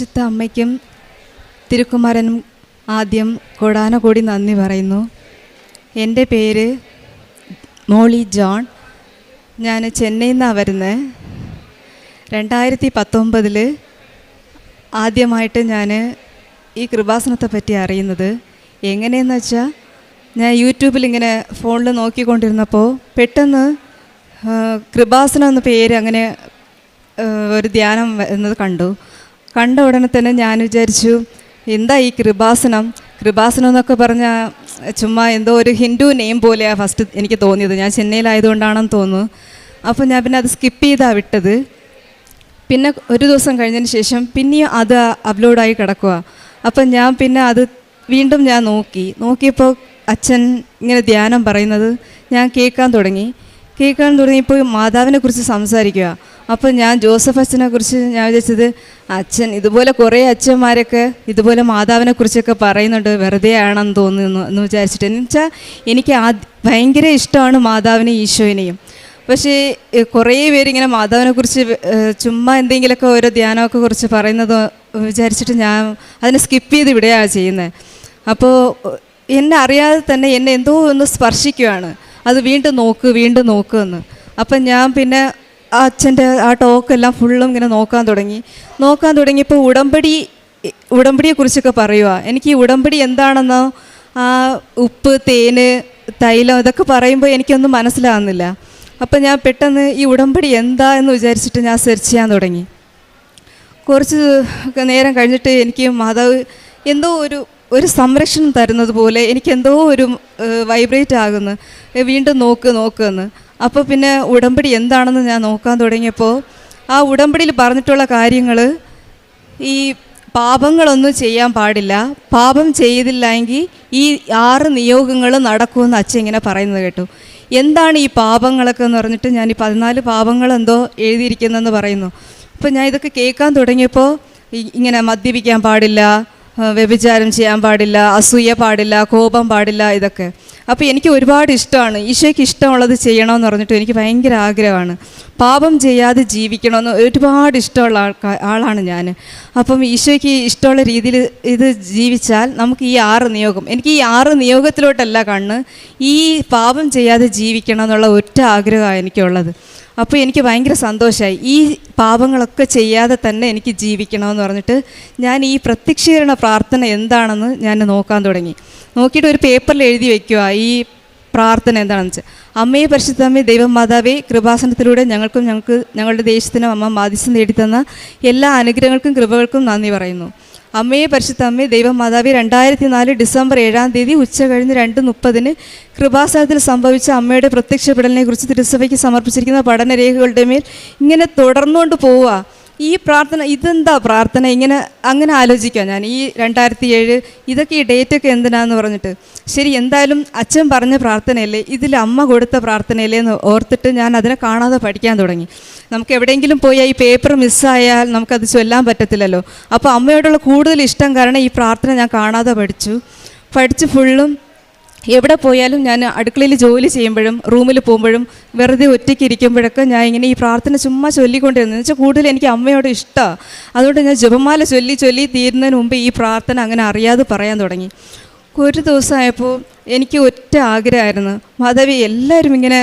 പരിശുദ്ധ അമ്മയ്ക്കും തിരുക്കുമാരനും ആദ്യം കൊടാനകൂടി നന്ദി പറയുന്നു. എന്റെ പേര് മോളി ജോൺ. ഞാൻ ചെന്നൈയിൽ നിന്നാണ് വരുന്നത്. രണ്ടായിരത്തി പത്തൊമ്പതിൽ ആദ്യമായിട്ട് ഞാൻ ഈ കൃപാസനത്തെ പറ്റി അറിയുന്നത്. എങ്ങനെയെന്ന് വെച്ചാൽ ഞാൻ യൂട്യൂബിൽ ഇങ്ങനെ ഫോണിൽ നോക്കിക്കൊണ്ടിരുന്നപ്പോൾ പെട്ടെന്ന് കൃപാസനം എന്ന പേര് അങ്ങനെ ഒരു ധ്യാനം എന്നത് കണ്ടു. കണ്ട ഉടനെ തന്നെ ഞാൻ വിചാരിച്ചു എന്താ ഈ കൃപാസനം? കൃപാസനം എന്നൊക്കെ പറഞ്ഞാൽ ചുമ്മാ എന്തോ ഒരു ഹിന്ദു നെയിം പോലെയാണ് ഫസ്റ്റ് എനിക്ക് തോന്നിയത്. ഞാൻ ചെന്നൈയിലായതുകൊണ്ടാണെന്ന് തോന്നുന്നു. അപ്പോൾ ഞാൻ പിന്നെ അത് സ്കിപ്പ് ചെയ്താണ് വിട്ടത്. പിന്നെ ഒരു ദിവസം കഴിഞ്ഞതിന് ശേഷം പിന്നെയും അത് അപ്ലോഡായി കിടക്കുക അപ്പം ഞാൻ പിന്നെ അത് വീണ്ടും ഞാൻ നോക്കി. നോക്കിയപ്പോൾ അച്ഛൻ ഇങ്ങനെ ധ്യാനം പറയുന്നത് ഞാൻ കേൾക്കാൻ തുടങ്ങി. കേൾക്കാൻ തുടങ്ങിയപ്പോൾ മാതാവിനെ കുറിച്ച് സംസാരിക്കുക അപ്പോൾ ഞാൻ ജോസഫ് അച്ഛനെ കുറിച്ച് ഞാൻ വിചാരിച്ചത് അച്ഛൻ ഇതുപോലെ കുറേ അച്ഛന്മാരൊക്കെ ഇതുപോലെ മാതാവിനെ കുറിച്ചൊക്കെ പറയുന്നുണ്ട് വെറുതെ ആണെന്ന് തോന്നുന്നു എന്ന് വിചാരിച്ചിട്ട്. എന്ന് വെച്ചാൽ എനിക്ക് ആ ഭയങ്കര ഇഷ്ടമാണ് മാതാവിനെയും ഈശോയിനെയും പക്ഷേ കുറേ പേരിങ്ങനെ മാതാവിനെ കുറിച്ച് ചുമ്മാ എന്തെങ്കിലുമൊക്കെ ഓരോ ധ്യാനമൊക്കെ കുറിച്ച് പറയുന്നത് വിചാരിച്ചിട്ട് ഞാൻ അതിനെ സ്കിപ്പ് ചെയ്ത് ഇവിടെയാണ് ചെയ്യുന്നത്. അപ്പോൾ എന്നെ അറിയാതെ തന്നെ എന്നെ എന്തോ ഒന്ന് സ്പർശിക്കുകയാണ് അത് വീണ്ടും നോക്ക് വീണ്ടും നോക്കുമെന്ന് അപ്പം ഞാൻ പിന്നെ അച്ഛന്റെ ആ ടോക്കെല്ലാം ഫുള്ളും ഇങ്ങനെ നോക്കാൻ തുടങ്ങി. നോക്കാൻ തുടങ്ങിയപ്പോൾ ഉടമ്പടി ഉടമ്പടിയെക്കുറിച്ചൊക്കെ പറയുക എനിക്ക് ഈ ഉടമ്പടി എന്താണെന്നോ ആ ഉപ്പ് തേന് തൈലം ഇതൊക്കെ പറയുമ്പോൾ എനിക്കൊന്നും മനസ്സിലാകുന്നില്ല അപ്പം ഞാൻ പെട്ടെന്ന് ഈ ഉടമ്പടി എന്താ എന്ന് വിചാരിച്ചിട്ട് ഞാൻ സെർച്ച് ചെയ്യാൻ തുടങ്ങി. കുറച്ച് നേരം കഴിഞ്ഞിട്ട് എനിക്ക് മാതാവ് എന്തോ ഒരു ഒരു സംരക്ഷണം തരുന്നത് പോലെ എനിക്കെന്തോ ഒരു വൈബ്രേറ്റ് ആകുന്നു. വീണ്ടും നോക്ക് നോക്കുമെന്ന് അപ്പോൾ പിന്നെ ഉടമ്പടി എന്താണെന്ന് ഞാൻ നോക്കാൻ തുടങ്ങിയപ്പോൾ ആ ഉടമ്പടിയിൽ പറഞ്ഞിട്ടുള്ള കാര്യങ്ങൾ ഈ പാപങ്ങളൊന്നും ചെയ്യാൻ പാടില്ല. പാപം ചെയ്തില്ലെങ്കിൽ ഈ ആറ് നിയോഗങ്ങൾ നടക്കുമെന്ന് അച്ഛൻ ഇങ്ങനെ പറയുന്നത് കേട്ടു. എന്താണ് ഈ പാപങ്ങളൊക്കെ എന്ന് പറഞ്ഞിട്ട് ഞാൻ ഈ പതിനാല് പാപങ്ങൾ എന്തോ എഴുതിയിരിക്കുന്നതെന്ന് പറയുന്നു. അപ്പോൾ ഞാൻ ഇതൊക്കെ കേൾക്കാൻ തുടങ്ങിയപ്പോൾ ഇങ്ങനെ മദ്യപിക്കാൻ പാടില്ല വ്യഭിചാരം ചെയ്യാൻ പാടില്ല അസൂയ പാടില്ല കോപം പാടില്ല ഇതൊക്കെ. അപ്പോൾ എനിക്ക് ഒരുപാട് ഇഷ്ടമാണ്. ഈശോയ്ക്ക് ഇഷ്ടമുള്ളത് ചെയ്യണമെന്ന് പറഞ്ഞിട്ട് എനിക്ക് ഭയങ്കര ആഗ്രഹമാണ്. പാപം ചെയ്യാതെ ജീവിക്കണമെന്ന് ഒരുപാട് ഇഷ്ടമുള്ള ആൾക്കാ ആളാണ് ഞാൻ. അപ്പം ഈശോയ്ക്ക് ഇഷ്ടമുള്ള രീതിയിൽ ഇത് ജീവിച്ചാൽ നമുക്ക് ഈ ആറ് നിയോഗം. എനിക്ക് ഈ ആറ് നിയോഗത്തിലോട്ടല്ല കണ്ണ്. ഈ പാപം ചെയ്യാതെ ജീവിക്കണം എന്നുള്ള ഒറ്റ ആഗ്രഹമാണ് എനിക്കുള്ളത്. അപ്പോൾ എനിക്ക് ഭയങ്കര സന്തോഷമായി ഈ പാപങ്ങളൊക്കെ ചെയ്യാതെ തന്നെ എനിക്ക് ജീവിക്കണമെന്ന് പറഞ്ഞിട്ട് ഞാൻ ഈ പ്രത്യക്ഷീകരണ പ്രാർത്ഥന എന്താണെന്ന് ഞാൻ നോക്കാൻ തുടങ്ങി. നോക്കിയിട്ട് ഒരു പേപ്പറിൽ എഴുതി വയ്ക്കുക ഈ പ്രാർത്ഥന എന്താണെന്ന് വെച്ചാൽ അമ്മയെ പരിശുദ്ധമ്മേ ദൈവം മാതാവേ കൃപാസനത്തിലൂടെ ഞങ്ങൾക്കും ഞങ്ങൾക്ക് ഞങ്ങളുടെ ദേശത്തിനും അമ്മ ബാധിസം നേടിത്തന്ന എല്ലാ അനുഗ്രഹങ്ങൾക്കും കൃപകൾക്കും നന്ദി പറയുന്നു. അമ്മയെ പരിശുദ്ധ അമ്മയെ ദൈവം മാതാവി രണ്ടായിരത്തി നാല് ഡിസംബർ ഏഴാം തീയതി ഉച്ച കഴിഞ്ഞ് രണ്ട് മുപ്പതിന് കൃപാസനത്തിൽ സംഭവിച്ച അമ്മയുടെ പ്രത്യക്ഷപ്പെടലിനെ കുറിച്ച് തിരുസഭയ്ക്ക് സമർപ്പിച്ചിരിക്കുന്ന പഠനരേഖകളുടെ മേൽ ഇങ്ങനെ തുടർന്നുകൊണ്ട് പോവുക. ഈ പ്രാർത്ഥന ഇതെന്താ പ്രാർത്ഥന? ഇങ്ങനെ അങ്ങനെ ആലോചിക്കാം ഞാൻ. ഈ രണ്ടായിരത്തി ഏഴ് ഇതൊക്കെ ഈ ഡേറ്റൊക്കെ എന്തിനാന്ന് പറഞ്ഞിട്ട്. ശരി എന്തായാലും അച്ഛൻ പറഞ്ഞ പ്രാർത്ഥനയല്ലേ ഇതിൽ അമ്മ കൊടുത്ത പ്രാർത്ഥനയല്ലേ എന്ന് ഓർത്തിട്ട് ഞാൻ അതിനെ കാണാതെ പഠിക്കാൻ തുടങ്ങി. നമുക്ക് എവിടെയെങ്കിലും പോയാൽ ഈ പേപ്പർ മിസ്സായാൽ നമുക്കത് ചൊല്ലാൻ പറ്റത്തില്ലല്ലോ. അപ്പോൾ അമ്മയോടുള്ള കൂടുതൽ ഇഷ്ടം കാരണം ഈ പ്രാർത്ഥന ഞാൻ കാണാതെ പഠിച്ചു. പഠിച്ച് ഫുള്ളും എവിടെ പോയാലും ഞാൻ അടുക്കളയിൽ ജോലി ചെയ്യുമ്പോഴും റൂമിൽ പോകുമ്പോഴും വെറുതെ ഒറ്റയ്ക്ക് ഇരിക്കുമ്പോഴൊക്കെ ഞാൻ ഇങ്ങനെ ഈ പ്രാർത്ഥന ചുമ്മാ ചൊല്ലിക്കൊണ്ടിരുന്നു എന്ന് വെച്ചാൽ കൂടുതൽ എനിക്ക് അമ്മയോട് ഇഷ്ടമാണ് അതുകൊണ്ട് ഞാൻ ജപമാല ചൊല്ലി ചൊല്ലി തീരുന്നതിന് മുമ്പ് ഈ പ്രാർത്ഥന അങ്ങനെ അറിയാതെ പറയാൻ തുടങ്ങി. ഒരു ദിവസമായപ്പോൾ എനിക്ക് ഒറ്റ ആഗ്രഹമായിരുന്നു. മാധവി എല്ലാവരും ഇങ്ങനെ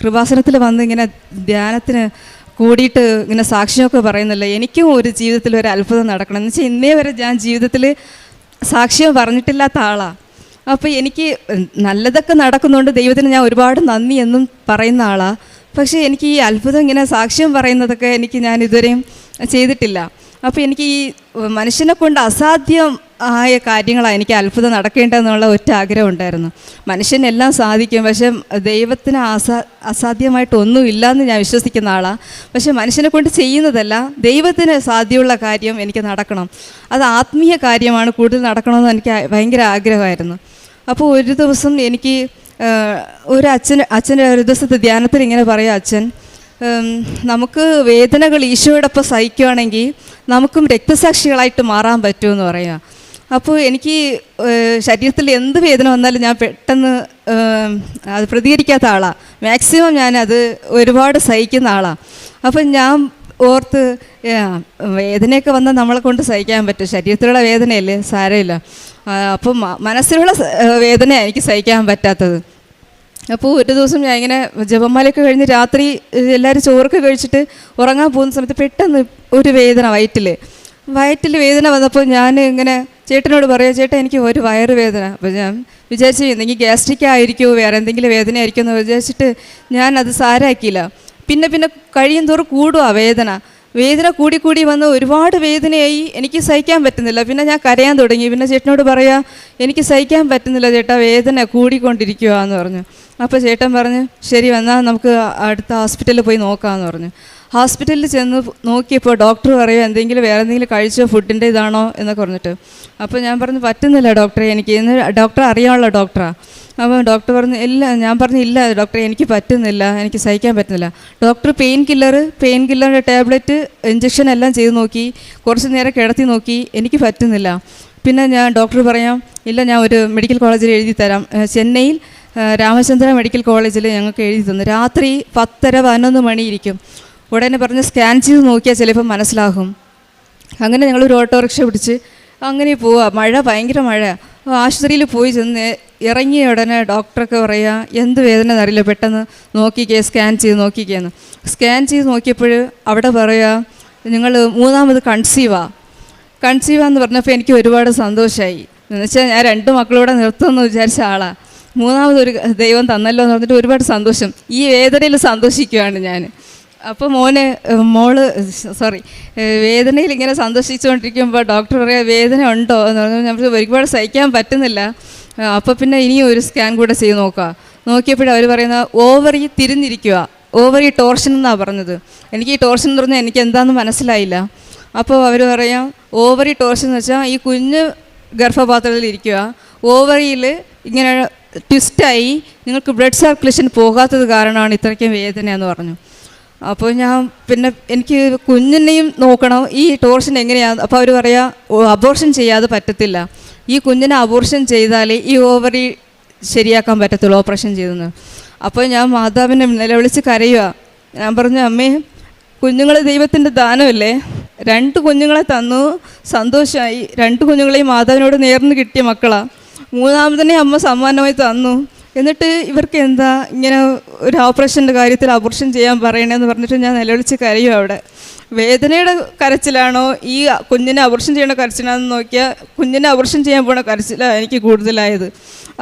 കൃപാസനത്തിൽ വന്ന് ഇങ്ങനെ ധ്യാനത്തിന് കൂടിയിട്ട് ഇങ്ങനെ സാക്ഷ്യമൊക്കെ പറയുന്നില്ല? എനിക്കും ഒരു ജീവിതത്തിൽ ഒരു അത്ഭുതം നടക്കണം. എന്ന് വെച്ചാൽ ഇന്നേ വരെ ഞാൻ ജീവിതത്തിൽ സാക്ഷ്യം പറഞ്ഞിട്ടില്ലാത്ത ആളാണ് അപ്പോൾ എനിക്ക് നല്ലതൊക്കെ നടക്കുന്നുണ്ട് ദൈവത്തിന് ഞാൻ ഒരുപാട് നന്ദി എന്നും പറയുന്ന ആളാണ് പക്ഷേ എനിക്ക് ഈ അത്ഭുതം ഇങ്ങനെ സാക്ഷ്യം പറയുന്നതൊക്കെ എനിക്ക് ഞാൻ ഇതുവരെയും ചെയ്തിട്ടില്ല. അപ്പോൾ എനിക്ക് ഈ മനുഷ്യനെ കൊണ്ട് അസാധ്യം ആയ കാര്യങ്ങളാണ് എനിക്ക് അത്ഭുതം നടക്കേണ്ടതെന്നുള്ള ഒറ്റ ആഗ്രഹം ഉണ്ടായിരുന്നു. മനുഷ്യനെല്ലാം സാധിക്കും പക്ഷെ ദൈവത്തിന് അസാ അസാധ്യമായിട്ടൊന്നും എന്ന് ഞാൻ വിശ്വസിക്കുന്ന ആളാണ് പക്ഷെ മനുഷ്യനെ കൊണ്ട് ചെയ്യുന്നതല്ല ദൈവത്തിന് സാധ്യമുള്ള കാര്യം എനിക്ക് നടക്കണം. അത് ആത്മീയ കാര്യമാണ് കൂടുതൽ നടക്കണമെന്ന് എനിക്ക് ഭയങ്കര ആഗ്രഹമായിരുന്നു. അപ്പോൾ ഒരു ദിവസം എനിക്ക് ഒരു അച്ഛൻ അച്ഛന്റെ ഒരു ദിവസത്തെ ധ്യാനത്തിൽ ഇങ്ങനെ പറയാം അച്ഛൻ നമുക്ക് വേദനകൾ ഈശോയോടൊപ്പം സഹിക്കുകയാണെങ്കിൽ നമുക്കും രക്തസാക്ഷികളായിട്ട് മാറാൻ പറ്റുമെന്ന് പറയാം. അപ്പോൾ എനിക്ക് ശരീരത്തിൽ എന്ത് വേദന വന്നാലും ഞാൻ പെട്ടെന്ന് അത് പ്രതികരിക്കാത്ത ആളാണ് മാക്സിമം ഞാനത് ഒരുപാട് സഹിക്കുന്ന ആളാണ് അപ്പം ഞാൻ ഓർത്ത് വേദനയൊക്കെ വന്നാൽ നമ്മളെ കൊണ്ട് സഹിക്കാൻ പറ്റും. ശരീരത്തിലുള്ള വേദനയല്ലേ? സാരമില്ല. അപ്പം മനസ്സിലുള്ള വേദനയാണ് എനിക്ക് സഹിക്കാൻ പറ്റാത്തത്. അപ്പോൾ ഒരു ദിവസം ഞാൻ ഇങ്ങനെ ജപമാലയൊക്കെ കഴിഞ്ഞ് രാത്രി എല്ലാവരും ചോറൊക്കെ കഴിച്ചിട്ട് ഉറങ്ങാൻ പോകുന്ന സമയത്ത് പെട്ടെന്ന് ഒരു വേദന വയറ്റിൽ വയറ്റിൽ വേദന വന്നപ്പോൾ ഞാൻ ഇങ്ങനെ ചേട്ടനോട് പറയാം ചേട്ടാ എനിക്ക് ഒരു വയറ് വേദന. അപ്പോൾ ഞാൻ വിചാരിച്ചു എന്തെങ്കിലും ഗ്യാസ്ട്രിക് ആയിരിക്കുമോ വേറെ എന്തെങ്കിലും വേദന ആയിരിക്കുമോ എന്ന് വിചാരിച്ചിട്ട് ഞാൻ അത് സാരാക്കിയില്ല. പിന്നെ പിന്നെ കഴിയും തോറും കൂടുക വേദന. വേദന കൂടി കൂടി വന്ന് ഒരുപാട് വേദനയായി. എനിക്ക് സഹിക്കാൻ പറ്റുന്നില്ല. പിന്നെ ഞാൻ കരയാൻ തുടങ്ങി. പിന്നെ ചേട്ടനോട് പറയാ എനിക്ക് സഹിക്കാൻ പറ്റുന്നില്ല ചേട്ടാ വേദന കൂടിക്കൊണ്ടിരിക്കുക എന്ന് പറഞ്ഞു. അപ്പോൾ ചേട്ടൻ പറഞ്ഞു ശരി വന്നാൽ നമുക്ക് അടുത്ത ഹോസ്പിറ്റലിൽ പോയി നോക്കാമെന്ന് പറഞ്ഞു. ഹോസ്പിറ്റലിൽ ചെന്ന് നോക്കിയപ്പോൾ ഡോക്ടർ പറയുക എന്തെങ്കിലും വേറെ എന്തെങ്കിലും കഴിച്ചോ? ഫുഡിന്റെ ഇതാണോ? എന്നൊക്കെ പറഞ്ഞിട്ട്. അപ്പോൾ ഞാൻ പറഞ്ഞു പറ്റുന്നില്ല ഡോക്ടറെ എനിക്ക് ഇന്ന് ഡോക്ടറെ അറിയാനുള്ള ഡോക്ടറാണ് അപ്പോൾ ഡോക്ടർ പറഞ്ഞു ഇല്ല ഞാൻ പറഞ്ഞു ഇല്ല ഡോക്ടറെ എനിക്ക് പറ്റുന്നില്ല എനിക്ക് സഹിക്കാൻ പറ്റുന്നില്ല. ഡോക്ടർ പെയിൻ കില്ലർ പെയിൻ കില്ലറിന്റെ ടാബ്ലറ്റ് ഇഞ്ചക്ഷൻ എല്ലാം ചെയ്ത് നോക്കി കുറച്ച് നേരം കിടത്തി നോക്കി എനിക്ക് പറ്റുന്നില്ല. പിന്നെ ഞാൻ ഡോക്ടർ പറയാം ഇല്ല ഞാൻ ഒരു മെഡിക്കൽ കോളേജിൽ എഴുതി തരാം. ചെന്നൈയിൽ രാമചന്ദ്ര മെഡിക്കൽ കോളേജിൽ ഞങ്ങൾക്ക് എഴുതി തന്നു. രാത്രി പത്തര പതിനൊന്ന് മണിയിരിക്കും. ഉടനെ പറഞ്ഞ് സ്കാൻ ചെയ്ത് നോക്കിയാൽ ചിലപ്പോൾ മനസ്സിലാകും. അങ്ങനെ ഞങ്ങളൊരു ഓട്ടോറിക്ഷ പിടിച്ച് അങ്ങനെ പോവാ. മഴ ഭയങ്കര മഴ. ആശുപത്രിയിൽ പോയി ചെന്ന് ഇറങ്ങിയ ഉടനെ ഡോക്ടറൊക്കെ പറയുക എന്ത് വേദന എന്നറിയില്ല പെട്ടെന്ന് നോക്കിക്കേ സ്കാൻ ചെയ്ത് നോക്കിക്കേന്ന് സ്കാൻ ചെയ്ത് നോക്കിയപ്പോൾ അവിടെ പറയുക നിങ്ങൾ മൂന്നാമത് കൺസീവാ. കൺസീവാ എന്ന് പറഞ്ഞപ്പോൾ എനിക്ക് ഒരുപാട് സന്തോഷമായി എന്ന് വെച്ചാൽ ഞാൻ രണ്ട് മക്കളൂടെ നിർത്തുമെന്ന് വിചാരിച്ച ആളാണ് മൂന്നാമതൊരു ദൈവം തന്നല്ലോ എന്ന് പറഞ്ഞിട്ട് ഒരുപാട് സന്തോഷം. ഈ വേദനയിൽ സന്തോഷിക്കുകയാണ് ഞാൻ അപ്പോൾ മോന് മോൾ സോറി വേദനയിൽ ഇങ്ങനെ സന്തോഷിച്ചുകൊണ്ടിരിക്കുമ്പോൾ ഡോക്ടർ പറയാ വേദന ഉണ്ടോ? എന്ന് പറഞ്ഞു നമുക്ക് ഒരുപാട് സഹിക്കാൻ പറ്റുന്നില്ല. അപ്പോൾ പിന്നെ ഇനിയും ഒരു സ്കാൻ കൂടെ ചെയ്ത് നോക്കുക നോക്കിയപ്പോഴും അവർ പറയുന്ന ഓവർ ഈ തിരിഞ്ഞിരിക്കുക ഓവർ ഈ ടോർഷൻ എന്നാണ് പറഞ്ഞത്. എനിക്ക് ഈ ടോർഷൻ എന്ന് പറഞ്ഞാൽ എനിക്ക് എന്താണെന്ന് മനസ്സിലായില്ല. അപ്പോൾ അവർ പറയാം ഓവർ ഈ ടോർഷൻ എന്ന് വെച്ചാൽ ഈ കുഞ്ഞ് ഗർഭപാത്രത്തിൽ ഇരിക്കുക ഓവറിയിൽ ഇങ്ങനെ ട്വിസ്റ്റായി നിങ്ങൾക്ക് ബ്ലഡ് സർക്കുലേഷൻ പോകാത്തത് കാരണമാണ് ഇത്രയ്ക്കും വേദന എന്ന് പറഞ്ഞു. അപ്പോൾ ഞാൻ പിന്നെ എനിക്ക് കുഞ്ഞിനെയും നോക്കണം. ഈ ടോർഷൻ എങ്ങനെയാണ് അപ്പോൾ അവർ പറയാ അബോർഷൻ ചെയ്യാതെ പറ്റത്തില്ല. ഈ കുഞ്ഞിനെ അബോർഷൻ ചെയ്താലേ ഈ ഓവറി ശരിയാക്കാൻ പറ്റത്തുള്ളൂ ഓപ്പറേഷൻ ചെയ്തെന്ന്. അപ്പോൾ ഞാൻ മാതാവിനെ നിലവിളിച്ച് കരയുക ഞാൻ പറഞ്ഞു അമ്മേ കുഞ്ഞുങ്ങൾ ദൈവത്തിന്റെ ദാനമല്ലേ? രണ്ട് കുഞ്ഞുങ്ങളെ തന്നു സന്തോഷമായി രണ്ട് കുഞ്ഞുങ്ങളെയും മാതാവിനോട് നേർന്ന് കിട്ടിയ മക്കളാണ് മൂന്നാമതിനെ അമ്മ സമ്മാനമായി തന്നു. എന്നിട്ട് ഇവർക്ക് എന്താ ഇങ്ങനെ ഒരു ഓപ്പറേഷന്റെ കാര്യത്തിൽ അബോർഷൻ ചെയ്യാൻ പറയണേന്ന് പറഞ്ഞിട്ട് ഞാൻ നിലവിളിച്ച് കരയും അവിടെ. വേദനയുടെ കരച്ചിലാണോ? ഈ കുഞ്ഞിനെ അബോർഷൻ ചെയ്യണ കരച്ചിലാണെന്ന് നോക്കിയാൽ കുഞ്ഞിനെ അബോർഷൻ ചെയ്യാൻ പോണ കരച്ചിലാണ് എനിക്ക് കൂടുതലായത്.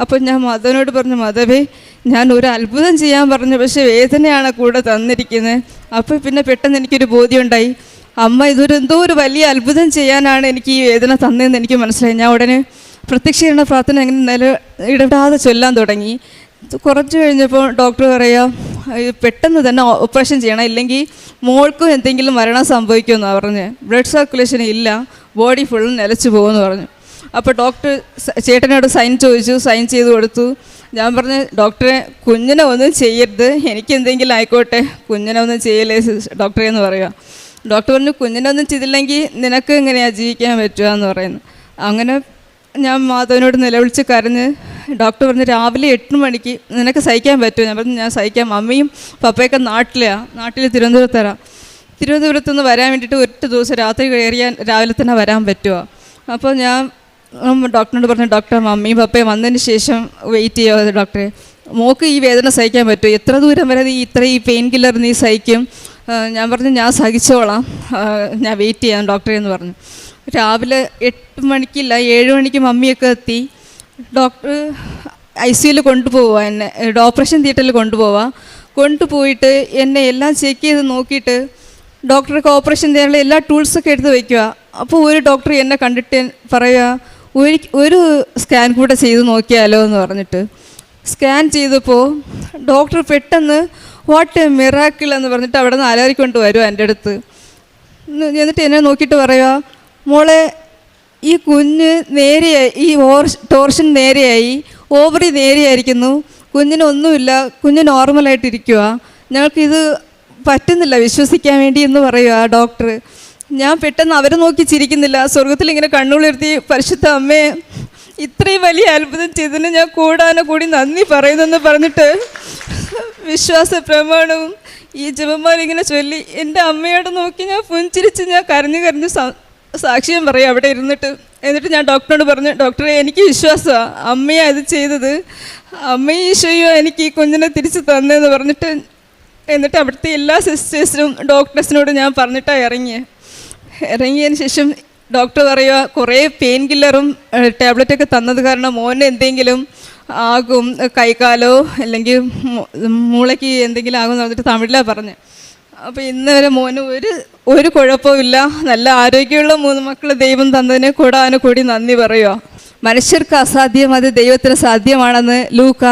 അപ്പോൾ ഞാൻ മാധവനോട് പറഞ്ഞു മതവേ ഞാൻ ഒരു അത്ഭുതം ചെയ്യാൻ പറഞ്ഞു പക്ഷേ വേദനയാണ് കൂടെ തന്നിരിക്കുന്നത് അപ്പോൾ പിന്നെ പെട്ടെന്ന് എനിക്കൊരു ബോധ്യമുണ്ടായി. അമ്മ ഇതൊരു എന്തോ ഒരു വലിയ അത്ഭുതം ചെയ്യാനാണ് എനിക്ക് ഈ വേദന തന്നതെന്ന് എനിക്ക് മനസ്സിലായി. ഞാൻ ഉടനെ പ്രത്യക്ഷീകരണ പ്രാർത്ഥന അങ്ങനെ നില ഇടപെടാതെ ചൊല്ലാൻ തുടങ്ങി. കുറച്ച് കഴിഞ്ഞപ്പോൾ ഡോക്ടർ പറയുക പെട്ടെന്ന് തന്നെ ഓപ്പറേഷൻ ചെയ്യണം. ഇല്ലെങ്കിൽ മോൾക്കും എന്തെങ്കിലും മരണം സംഭവിക്കുമെന്നാണ് പറഞ്ഞ്. ബ്ലഡ് സർക്കുലേഷൻ ഇല്ല. ബോഡി ഫുൾ നിലച്ചു പോകുമെന്ന് പറഞ്ഞു. അപ്പോൾ ഡോക്ടർ ചേട്ടനോട് സൈൻ ചോദിച്ചു. സൈൻ ചെയ്ത് കൊടുത്തു. ഞാൻ പറഞ്ഞു ഡോക്ടറെ കുഞ്ഞിനെ ഒന്നും ചെയ്യരുത്. എനിക്ക് എന്തെങ്കിലും ആയിക്കോട്ടെ. കുഞ്ഞിനെ ഒന്നും ചെയ്യലേ ഡോക്ടറെ എന്ന് പറയുക ഡോക്ടർ പറഞ്ഞു കുഞ്ഞിനെ ഒന്നും ചെയ്തില്ലെങ്കിൽ നിനക്ക് എങ്ങനെയാണ് ജീവിക്കാൻ പറ്റുക എന്ന് പറയുന്നു. അങ്ങനെ ഞാൻ മാധവനോട് നിലവിളിച്ച് കരഞ്ഞ് ഡോക്ടർ പറഞ്ഞ് രാവിലെ എട്ട് മണിക്ക് നിനക്ക് സഹിക്കാൻ പറ്റുമോ? ഞാൻ പറഞ്ഞു ഞാൻ സഹിക്കാം. അമ്മയും പപ്പയൊക്കെ നാട്ടിലാണ് നാട്ടിൽ തിരുവനന്തപുരത്തരാ. തിരുവനന്തപുരത്ത് നിന്ന് വരാൻ വേണ്ടിയിട്ട് ഒറ്റ ദിവസം രാത്രി കയറിയാൻ രാവിലെ തന്നെ വരാൻ പറ്റുമോ അപ്പോൾ ഞാൻ ഡോക്ടറിനോട് പറഞ്ഞു ഡോക്ടർ മമ്മിയും പപ്പയും വന്നതിന് ശേഷം വെയിറ്റ് ചെയ്യുമോ ഡോക്ടറെ? മോക്ക് ഈ വേദന സഹിക്കാൻ പറ്റുമോ? എത്ര ദൂരം വരെ നീ ഇത്ര ഈ പെയിൻ കില്ലർ നീ സഹിക്കും? ഞാൻ പറഞ്ഞു ഞാൻ സഹിച്ചോളാം. ഞാൻ വെയിറ്റ് ചെയ്യാം ഡോക്ടറെ എന്ന് പറഞ്ഞു. രാവിലെ എട്ട് മണിക്കില്ല ഏഴ് മണിക്ക് മമ്മിയൊക്കെ എത്തി. ഡോക്ടർ ഐ സിയിൽ കൊണ്ടുപോവുക എന്നെ ഓപ്പറേഷൻ തിയേറ്ററിൽ കൊണ്ടുപോവുക കൊണ്ടുപോയിട്ട് എന്നെ എല്ലാം ചെക്ക് ചെയ്ത് നോക്കിയിട്ട് ഡോക്ടർക്ക് ഓപ്പറേഷൻ ചെയ്യാനുള്ള എല്ലാ ടൂൾസൊക്കെ എടുത്ത് വയ്ക്കുക അപ്പോൾ ഒരു ഡോക്ടർ എന്നെ കണ്ടിട്ട് പറയുക ഒരു ഒരു സ്കാൻ കൂടെ ചെയ്ത് നോക്കിയാലോ എന്ന് പറഞ്ഞിട്ട്. സ്കാൻ ചെയ്തപ്പോൾ ഡോക്ടർ പെട്ടെന്ന് വാട്ട് എ മിറാക്കിൾ എന്ന് പറഞ്ഞിട്ട് അവിടെ നിന്ന് അലറിക്കൊണ്ട് വരുമോ എന്റെ അടുത്ത്. എന്നിട്ട് എന്നെ നോക്കിയിട്ട് പറയുക മോളെ ഈ കുഞ്ഞ് നേരെയായി ഈ ടോർഷൻ നേരെയായി ഓവറി നേരെയായിരിക്കുന്നു. കുഞ്ഞിനൊന്നുമില്ല കുഞ്ഞ് നോർമലായിട്ടിരിക്കുക ഞങ്ങൾക്കിത് പറ്റുന്നില്ല വിശ്വസിക്കാൻ വേണ്ടി എന്ന് പറയുക ഡോക്ടർ ഞാൻ പെട്ടെന്ന് അവരെ നോക്കി ചിരിക്കുന്നില്ല. സ്വർഗത്തിൽ ഇങ്ങനെ കണ്ണുകളിരുത്തി പരിശുദ്ധ അമ്മയെ ഇത്രയും വലിയ അത്ഭുതം ചെയ്തതിന് ഞാൻ കൂടാനോ കൂടി നന്ദി പറയുന്നെന്ന് പറഞ്ഞിട്ട് വിശ്വാസ പ്രമാണവും ഈ ജപന്മാരിങ്ങനെ ചൊല്ലി എന്റെ അമ്മയോട് നോക്കി ഞാൻ പുഞ്ചിരിച്ച് ഞാൻ കരഞ്ഞു കരഞ്ഞ് സാക്ഷ്യം പറയും അവിടെ ഇരുന്നിട്ട്. എന്നിട്ട് ഞാൻ ഡോക്ടറോട് പറഞ്ഞു ഡോക്ടറെ എനിക്ക് വിശ്വാസമാണ് അമ്മയാ ഇത് ചെയ്തത്. അമ്മയും ഈശോയോ എനിക്ക് ഈ കുഞ്ഞിനെ തിരിച്ച് തന്നെന്ന് പറഞ്ഞിട്ട് എന്നിട്ട് അവിടുത്തെ എല്ലാ സിസ്റ്റേഴ്സിനും ഡോക്ടേഴ്സിനോട് ഞാൻ പറഞ്ഞിട്ടാണ് ഇറങ്ങിയത് ഇറങ്ങിയതിന് ശേഷം ഡോക്ടർ പറയുക കുറേ പെയിൻ കില്ലറും ടാബ്ലറ്റൊക്കെ തന്നത് കാരണം മോന് എന്തെങ്കിലും ആകും കൈകാലോ അല്ലെങ്കിൽ മൂളയ്ക്ക് എന്തെങ്കിലും ആകും എന്ന് പറഞ്ഞിട്ട് തമിഴിലാണ് പറഞ്ഞത് അപ്പോൾ ഇന്ന് വരെ മോന് ഒരു ഒരു കുഴപ്പമില്ല നല്ല ആരോഗ്യമുള്ള മൂന്ന് മക്കൾ ദൈവം തന്നതിനെ കൂടാനും കൂടി നന്ദി പറയുക മനുഷ്യർക്ക് അസാധ്യം അത് ദൈവത്തിന് സാധ്യമാണെന്ന് ലൂക്ക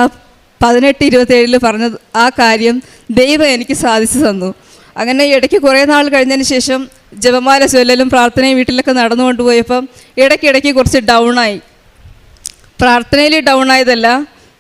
പതിനെട്ട് ഇരുപത്തേഴിൽ പറഞ്ഞ ആ കാര്യം ദൈവം എനിക്ക് സാധിച്ചു തന്നു. അങ്ങനെ ഇടയ്ക്ക് കുറേ നാൾ കഴിഞ്ഞതിന് ശേഷം ജപമാല ചൊല്ലലും പ്രാർത്ഥനയും വീട്ടിലൊക്കെ നടന്നു കൊണ്ടുപോയപ്പം ഇടയ്ക്കിടയ്ക്ക് കുറച്ച് ഡൗണായി. പ്രാർത്ഥനയിൽ ഡൗൺ ആയതല്ല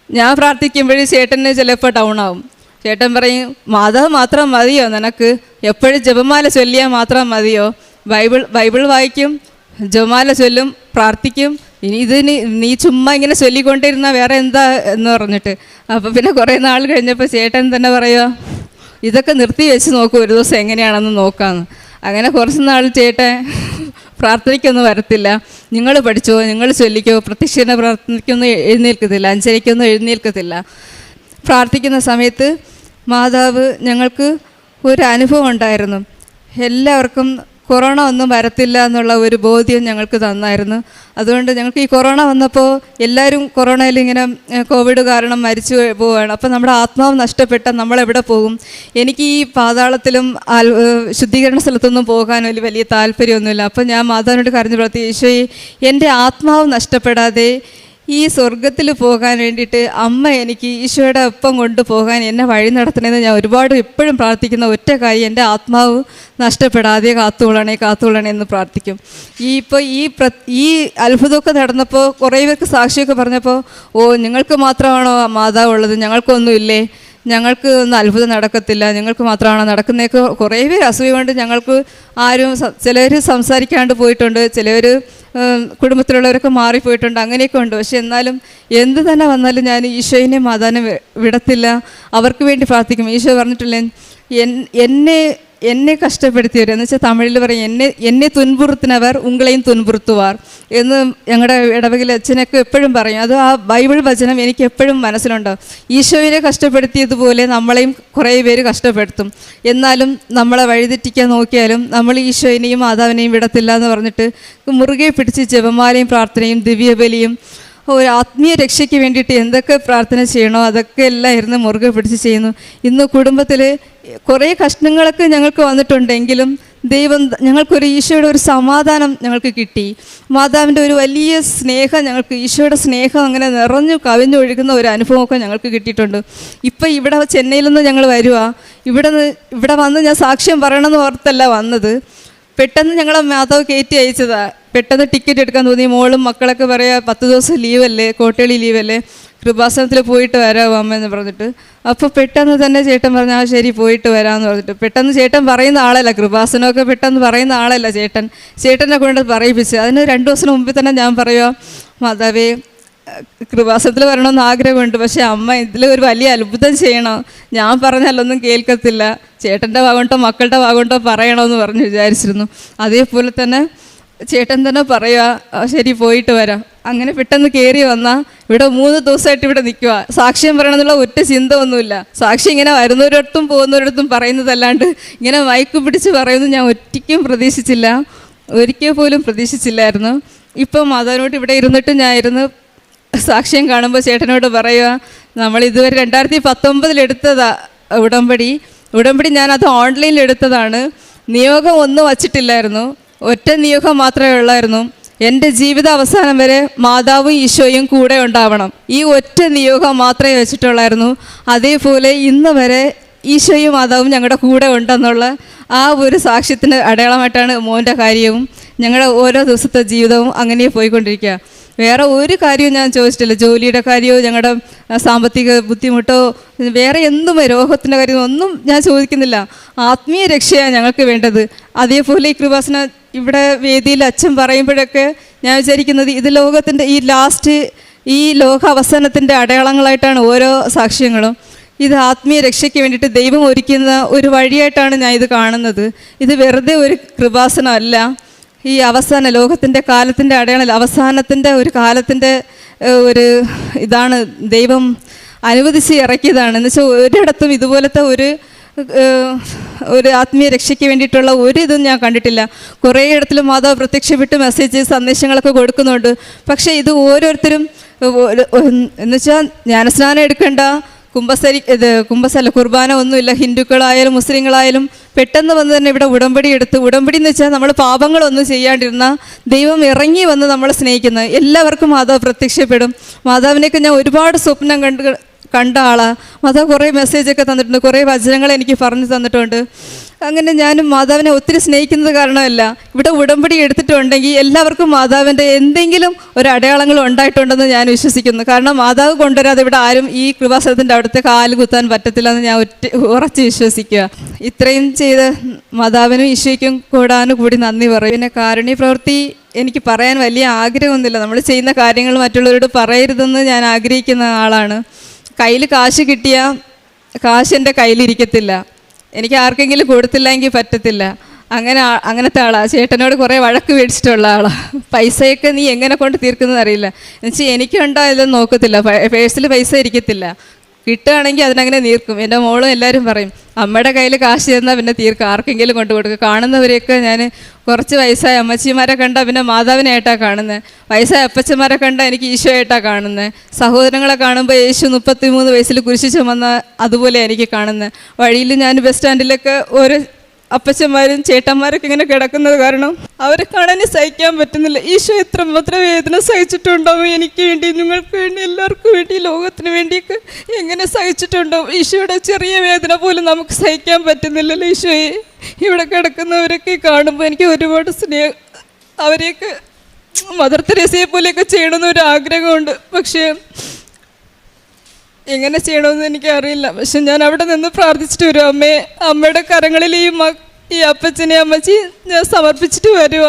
ഞാൻ പ്രാർത്ഥിക്കുമ്പോഴേ ചേട്ടന് ചിലപ്പോൾ ഡൗൺ ആവും ചേട്ടൻ പറയും മാതാവ് മാത്രം മതിയോ? നിനക്ക് എപ്പോഴും ജപമാല ചൊല്ലിയാൽ മാത്രം മതിയോ? ബൈബിൾ ബൈബിൾ വായിക്കും ജപമാല ചൊല്ലും പ്രാർത്ഥിക്കും. ഇനി ഇതിന് നീ ചുമ്മാ ഇങ്ങനെ ചൊല്ലിക്കൊണ്ടിരുന്ന വേറെ എന്താ എന്ന് പറഞ്ഞിട്ട്. അപ്പോൾ പിന്നെ കുറേ നാൾ കഴിഞ്ഞപ്പോൾ ചേട്ടൻ തന്നെ പറയുക ഇതൊക്കെ നിർത്തി വെച്ച് നോക്കും ഒരു ദിവസം എങ്ങനെയാണെന്ന് നോക്കാമെന്ന് അങ്ങനെ കുറച്ച് നാൾ ചേട്ടൻ പ്രാർത്ഥനയ്ക്കൊന്നും വരത്തില്ല. നിങ്ങൾ പഠിച്ചോ? നിങ്ങൾ ചൊല്ലിക്കോ? പ്രത്യക്ഷനെ പ്രാർത്ഥനയ്ക്കൊന്നും എഴുന്നേൽക്കത്തില്ല. അഞ്ചരയ്ക്കൊന്നും എഴുന്നേൽക്കത്തില്ല. പ്രാർത്ഥിക്കുന്ന സമയത്ത് മാതാവ് ഞങ്ങൾക്ക് ഒരു അനുഭവം ഉണ്ടായിരുന്നു. എല്ലാവർക്കും കൊറോണ ഒന്നും വരത്തില്ല എന്നുള്ള ഒരു ബോധ്യം ഞങ്ങൾക്ക് തന്നായിരുന്നു. അതുകൊണ്ട് ഞങ്ങൾക്ക് ഈ കൊറോണ വന്നപ്പോൾ എല്ലാവരും കൊറോണയിൽ ഇങ്ങനെ കോവിഡ് കാരണം മരിച്ചു പോവുകയാണ്. അപ്പോൾ നമ്മുടെ ആത്മാവ് നഷ്ടപ്പെട്ട നമ്മളെവിടെ പോകും? എനിക്ക് ഈ പാതാളത്തിലും ശുദ്ധീകരണ സ്ഥലത്തൊന്നും പോകാൻ വലിയ വലിയ താല്പര്യമൊന്നുമില്ല. അപ്പോൾ ഞാൻ മാതാവിനോട് കരഞ്ഞു പ്രവർത്തി ഈശോയെ എന്റെ ആത്മാവ് നഷ്ടപ്പെടാതെ ഈ സ്വർഗത്തിൽ പോകാൻ വേണ്ടിയിട്ട് അമ്മ എനിക്ക് ഈശോയുടെ ഒപ്പം കൊണ്ടുപോകാൻ എന്നെ വഴി നടത്തണമെന്ന് ഞാൻ ഒരുപാട് എപ്പോഴും പ്രാർത്ഥിക്കുന്ന ഒറ്റ കാര്യം എന്റെ ആത്മാവ് നഷ്ടപ്പെടാതെ കാത്തുകൊള്ളണേ കാത്തുകൊള്ളണേ എന്ന് പ്രാർത്ഥിക്കും. ഈ ഇപ്പോൾ ഈ പ്ര ഈ അത്ഭുതമൊക്കെ നടന്നപ്പോൾ കുറേ പേർക്ക് സാക്ഷിയൊക്കെ പറഞ്ഞപ്പോൾ ഓ നിങ്ങൾക്ക് മാത്രമാണോ മാതാവുള്ളത് ഞങ്ങൾക്കൊന്നുമില്ലേ? ഞങ്ങൾക്ക് ഒന്നും അത്ഭുതം നടക്കത്തില്ല. ഞങ്ങൾക്ക് മാത്രമാണ് നടക്കുന്നതൊക്കെ കുറേ പേര് അസൂയ കൊണ്ട് ഞങ്ങൾക്ക് ആരും ചിലർ സംസാരിക്കാണ്ട് പോയിട്ടുണ്ട്. ചിലവർ കുടുംബത്തിലുള്ളവരൊക്കെ മാറിപ്പോയിട്ടുണ്ട്. അങ്ങനെയൊക്കെ ഉണ്ട്. പക്ഷെ എന്നാലും എന്ത് തന്നെ വന്നാലും ഞാൻ ഈശോയിനെ മാതാനം വിടത്തില്ല. അവർക്ക് വേണ്ടി പ്രാർത്ഥിക്കും. ഈശോ പറഞ്ഞിട്ടില്ലേ എന്നെ എന്നെ കഷ്ടപ്പെടുത്തിയവർ എന്ന് വെച്ചാൽ തമിഴിൽ പറയും എന്നെ എന്നെ തുൻപുറുത്തിനവർ ഉങ്ങളെയും തുൻപുറുത്തുവാർ എന്ന് ഞങ്ങളുടെ ഇടവകിൽ അച്ഛനൊക്കെ എപ്പോഴും പറയും. അത് ആ ബൈബിൾ വചനം എനിക്ക് എപ്പോഴും മനസ്സിലുണ്ടാവും ഈശോയിനെ കഷ്ടപ്പെടുത്തിയതുപോലെ നമ്മളെയും കുറേ പേര് കഷ്ടപ്പെടുത്തും. എന്നാലും നമ്മളെ വഴിതെറ്റിക്കാൻ നോക്കിയാലും നമ്മൾ ഈശോയിനെയും മാതാവിനെയും വിടത്തില്ല എന്ന് പറഞ്ഞിട്ട് മുറുകെ പിടിച്ച് ജപമാലയും പ്രാർത്ഥനയും ദിവ്യബലിയും ഒരു ആത്മീയ രക്ഷയ്ക്ക് വേണ്ടിയിട്ട് എന്തൊക്കെ പ്രാർത്ഥന ചെയ്യണോ അതൊക്കെ എല്ലാം ഇരുന്ന് മുറുകെ പിടിച്ച് ചെയ്യുന്നു. ഇന്ന് കുടുംബത്തിൽ കുറേ കഷ്ണങ്ങളൊക്കെ ഞങ്ങൾക്ക് വന്നിട്ടുണ്ടെങ്കിലും ദൈവം ഞങ്ങൾക്കൊരു ഈശോയുടെ ഒരു സമാധാനം ഞങ്ങൾക്ക് കിട്ടി. മാതാവിന്റെ ഒരു വലിയ സ്നേഹം ഞങ്ങൾക്ക് ഈശോയുടെ സ്നേഹം അങ്ങനെ നിറഞ്ഞു കവിഞ്ഞൊഴുകുന്ന ഒരു അനുഭവമൊക്കെ ഞങ്ങൾക്ക് കിട്ടിയിട്ടുണ്ട്. ഇപ്പം ഇവിടെ ചെന്നൈയിൽ നിന്ന് ഞങ്ങൾ വരുവാ. ഇവിടെ ഇവിടെ വന്ന് ഞാൻ സാക്ഷ്യം പറയണമെന്ന് ഓർത്തല്ല വന്നത്. പെട്ടെന്ന് ഞങ്ങൾ മാതാവ് കയറ്റി അയച്ചതാ. പെട്ടെന്ന് ടിക്കറ്റ് എടുക്കാൻ തോന്നി. മോളും മക്കളൊക്കെ പറയാ പത്ത് ദിവസം ലീവല്ലേ കോട്ടേളി ലീവല്ലേ കൃപാസനത്തിൽ പോയിട്ട് വരാമോ അമ്മ? എന്ന് പറഞ്ഞിട്ട്. അപ്പോൾ പെട്ടെന്ന് തന്നെ ചേട്ടൻ പറഞ്ഞു ആ ശരി പോയിട്ട് വരാമെന്ന് പറഞ്ഞിട്ട്. പെട്ടെന്ന് ചേട്ടൻ പറയുന്ന ആളല്ല. കൃപാസനമൊക്കെ പെട്ടെന്ന് പറയുന്ന ആളല്ല ചേട്ടൻ. ചേട്ടനെ കൊണ്ട് പറയിപ്പിച്ച്. അതിന് രണ്ട് ദിവസം മുമ്പ് തന്നെ ഞാൻ പറയുക മാതാവേ കൃപാസനത്തിൽ വരണമെന്ന് ആഗ്രഹമുണ്ട്. പക്ഷേ അമ്മ ഇതിൽ ഒരു വലിയ അത്ഭുതം ചെയ്യണം. ഞാൻ പറഞ്ഞാലൊന്നും കേൾക്കത്തില്ല. ചേട്ടന്റെ ഭാഗമുണ്ടോ മക്കളുടെ ഭാഗമുണ്ടോ പറയണമെന്ന് പറഞ്ഞ് വിചാരിച്ചിരുന്നു. അതേപോലെ തന്നെ ചേട്ടൻ തന്നെ പറയുക ശരി പോയിട്ട് വരാം. അങ്ങനെ പെട്ടെന്ന് കയറി വന്നാൽ ഇവിടെ മൂന്ന് ദിവസമായിട്ട് ഇവിടെ നിൽക്കുക സാക്ഷ്യം പറയണമെന്നുള്ള ഒറ്റ ചിന്ത ഒന്നുമില്ല സാക്ഷി ഇങ്ങനെ വരുന്നവരടുത്തും പോകുന്നവരടുത്തും പറയുന്നതല്ലാണ്ട് ഇങ്ങനെ മയക്ക് പിടിച്ച് പറയുന്നത് ഞാൻ ഒറ്റയ്ക്കും പ്രതീക്ഷിച്ചില്ല. ഒരിക്കൽ പോലും പ്രതീക്ഷിച്ചില്ലായിരുന്നു. ഇപ്പം മാതാവിനോട് ഇവിടെ ഇരുന്നിട്ട് ഞാൻ ഇരുന്ന് സാക്ഷ്യം കാണുമ്പോൾ ചേട്ടനോട് പറയുക നമ്മൾ ഇതുവരെ രണ്ടായിരത്തി പത്തൊമ്പതിൽ ഉടമ്പടി. ഉടമ്പടി ഞാൻ അത് ഓൺലൈനിൽ എടുത്തതാണ്. നിയോഗം ഒന്നും വച്ചിട്ടില്ലായിരുന്നു. ഒറ്റ നിയോഗം മാത്രമേ ഉള്ളായിരുന്നു. എന്റെ ജീവിത അവസാനം വരെ മാതാവും ഈശോയും കൂടെ ഉണ്ടാവണം. ഈ ഒറ്റ നിയോഗം മാത്രമേ വെച്ചിട്ടുള്ളായിരുന്നു. അതേപോലെ ഇന്ന് വരെ ഈശോയും മാതാവും ഞങ്ങളുടെ കൂടെ ഉണ്ടെന്നുള്ള ആ ഒരു സാക്ഷ്യത്തിന് അടയാളമായിട്ടാണ് മോന്റെ കാര്യവും. ഞങ്ങളുടെ ഓരോ ദിവസത്തെ ജീവിതവും അങ്ങനെ പോയിക്കൊണ്ടിരിക്കുക. വേറെ ഒരു കാര്യവും ഞാൻ ചോദിച്ചിട്ടില്ല. ജോലിയുടെ കാര്യമോ ഞങ്ങളുടെ സാമ്പത്തിക ബുദ്ധിമുട്ടോ വേറെ എന്തും രോഗത്തിന്റെ കാര്യം ഒന്നും ഞാൻ ചോദിക്കുന്നില്ല. ആത്മീയ രക്ഷയാണ് ഞങ്ങൾക്ക് വേണ്ടത്. അതേപോലെ ഈ കൃപാസന ഇവിടെ വേദിയിൽ അച്ഛൻ പറയുമ്പോഴൊക്കെ ഞാൻ വിചാരിക്കുന്നത് ഇത് ലോകത്തിന്റെ ഈ ലാസ്റ്റ് ഈ ലോക അവസാനത്തിന്റെ അടയാളങ്ങളായിട്ടാണ് ഓരോ സാക്ഷ്യങ്ങളും. ഇത് ആത്മീയ രക്ഷയ്ക്ക് വേണ്ടിയിട്ട് ദൈവം ഒരുക്കുന്ന ഒരു വഴിയായിട്ടാണ് ഞാൻ ഇത് കാണുന്നത്. ഇത് വെറുതെ ഒരു കൃപാസനമല്ല. ഈ അവസാന ലോകത്തിന്റെ കാലത്തിന്റെ അടയാളം അവസാനത്തിന്റെ ഒരു കാലത്തിന്റെ ഒരു ഇതാണ് ദൈവം അനുവദിച്ച് ഇറക്കിയതാണ്. എന്ന് വെച്ചാൽ ഒരിടത്തും ഇതുപോലത്തെ ഒരു ഒരു ആത്മീയ രക്ഷയ്ക്ക് വേണ്ടിയിട്ടുള്ള ഒരു ഇതും ഞാൻ കണ്ടിട്ടില്ല. കുറേ ഇടത്തിൽ മാതാവ് പ്രത്യക്ഷപ്പെട്ട് മെസ്സേജ് സന്ദേശങ്ങളൊക്കെ കൊടുക്കുന്നുണ്ട്. പക്ഷേ ഇത് ഓരോരുത്തരും എന്നുവെച്ചാൽ ജ്ഞാനസ്നാനം എടുക്കേണ്ട. കുംഭസരി ഇത് കുംഭസല്ല കുർബാന ഒന്നുമില്ല. ഹിന്ദുക്കളായാലും മുസ്ലിങ്ങളായാലും പെട്ടെന്ന് വന്ന് തന്നെ ഇവിടെ ഉടമ്പടി എടുത്ത് ഉടമ്പടി എന്ന് വെച്ചാൽ നമ്മൾ പാപങ്ങളൊന്നും ചെയ്യാണ്ടിരുന്ന ദൈവം ഇറങ്ങി വന്ന് നമ്മളെ സ്നേഹിക്കുന്നത് എല്ലാവർക്കും മാതാവ് പ്രത്യക്ഷപ്പെടും. മാതാവിനെയൊക്കെ ഞാൻ ഒരുപാട് സ്വപ്നം കണ്ട് കണ്ട ആളാണ് മാതാവ് കുറേ മെസ്സേജൊക്കെ തന്നിട്ടുണ്ട്. കുറേ വചനങ്ങൾ എനിക്ക് പറഞ്ഞു തന്നിട്ടുണ്ട്. അങ്ങനെ ഞാനും മാതാവിനെ ഒത്തിരി സ്നേഹിക്കുന്നത് കാരണമല്ല. ഇവിടെ ഉടമ്പടി എടുത്തിട്ടുണ്ടെങ്കിൽ എല്ലാവർക്കും മാതാവിന്റെ എന്തെങ്കിലും ഒരു അടയാളങ്ങൾ ഉണ്ടായിട്ടുണ്ടെന്ന് ഞാൻ വിശ്വസിക്കുന്നു. കാരണം മാതാവ് കൊണ്ടുവരാതെ ഇവിടെ ആരും ഈ കൃപാസനത്തിന്റെ അവിടുത്തെ കാൽ കുത്താൻ പറ്റത്തില്ലെന്ന് ഞാൻ ഒറ്റ ഉറച്ച് വിശ്വസിക്കുക. ഇത്രയും ചെയ്ത് മാതാവിനും ഈശോയ്ക്കും കൂടാനും കൂടി നന്ദി പറയും. പിന്നെ കാരുണ്യ പ്രവൃത്തി എനിക്ക് പറയാൻ വലിയ ആഗ്രഹമൊന്നുമില്ല. നമ്മൾ ചെയ്യുന്ന കാര്യങ്ങൾ മറ്റുള്ളവരോട് പറയരുതെന്ന് ഞാൻ ആഗ്രഹിക്കുന്ന ആളാണ്. കയ്യിൽ കാശ് കിട്ടിയാൽ കാശ് എന്റെ കയ്യിലിരിക്കത്തില്ല. എനിക്ക് ആർക്കെങ്കിലും കൊടുത്തില്ലെങ്കിൽ പറ്റത്തില്ല. അങ്ങനെ അങ്ങനത്തെ ആളാ. ചേട്ടനോട് കുറേ വഴക്ക് മേടിച്ചിട്ടുള്ള ആളാ. പൈസയൊക്കെ നീ എങ്ങനെ കൊണ്ട് തീർക്കുന്നത് അറിയില്ല. എന്നുവെച്ചാൽ എനിക്കുണ്ടോ ഇതൊന്നും നോക്കത്തില്ല പേഴ്സിൽ പൈസ ഇരിക്കത്തില്ല. കിട്ടുകയാണെങ്കിൽ അതിനങ്ങനെ നീർക്കും. എന്റെ മോളും എല്ലാവരും പറയും അമ്മയുടെ കയ്യിൽ കാശ് തന്നാൽ പിന്നെ തീർക്കുക ആർക്കെങ്കിലും കൊണ്ടു കൊടുക്കുക കാണുന്നവരെയൊക്കെ ഞാൻ കുറച്ച് വയസ്സായ അമ്മച്ചിമാരെ കണ്ടാൽ പിന്നെ മാതാവിനായിട്ടാണ് കാണുന്നത് വയസ്സായ അപ്പച്ചന്മാരെ കണ്ടാൽ എനിക്ക് ഈശോയായിട്ടാണ് കാണുന്നത് സഹോദരങ്ങളെ കാണുമ്പോൾ യേശു മുപ്പത്തി മൂന്ന് വയസ്സിൽ കുരിശിച്ചു വന്ന അതുപോലെ എനിക്ക് കാണുന്നത് വഴിയിൽ ഞാൻ ബസ് സ്റ്റാൻഡിലൊക്കെ ഓരോ അപ്പച്ചന്മാരും ചേട്ടന്മാരൊക്കെ ഇങ്ങനെ കിടക്കുന്നത് കാരണം അവരെ കാണാൻ സഹിക്കാൻ പറ്റുന്നില്ല. ഈശോ എത്ര മാത്രം വേദന സഹിച്ചിട്ടുണ്ടാവും എനിക്ക് വേണ്ടി നിങ്ങൾക്ക് വേണ്ടി എല്ലാവർക്കും വേണ്ടി ലോകത്തിന് വേണ്ടിയൊക്കെ എങ്ങനെ സഹിച്ചിട്ടുണ്ടാവും? ഈശോയുടെ ചെറിയ വേദന പോലും നമുക്ക് സഹിക്കാൻ പറ്റുന്നില്ലല്ലോ ഈശോയെ. ഇവിടെ കിടക്കുന്നവരൊക്കെ കാണുമ്പോൾ എനിക്ക് ഒരുപാട് സ്നേഹം അവരെയൊക്കെ മദർ തെരേസയെ പോലെയൊക്കെ ചെയ്യണമെന്ന് ഒരു ആഗ്രഹമുണ്ട്. പക്ഷേ എങ്ങനെ ചെയ്യണമെന്ന് എനിക്ക് അറിയില്ല പക്ഷെ ഞാൻ അവിടെ നിന്ന് പ്രാർത്ഥിച്ചിട്ട് വരും. അമ്മയെ അമ്മയുടെ കരങ്ങളിൽ ഈ മ ഈ അപ്പച്ചനെ അമ്മച്ചി ഞാൻ സമർപ്പിച്ചിട്ട് വരുക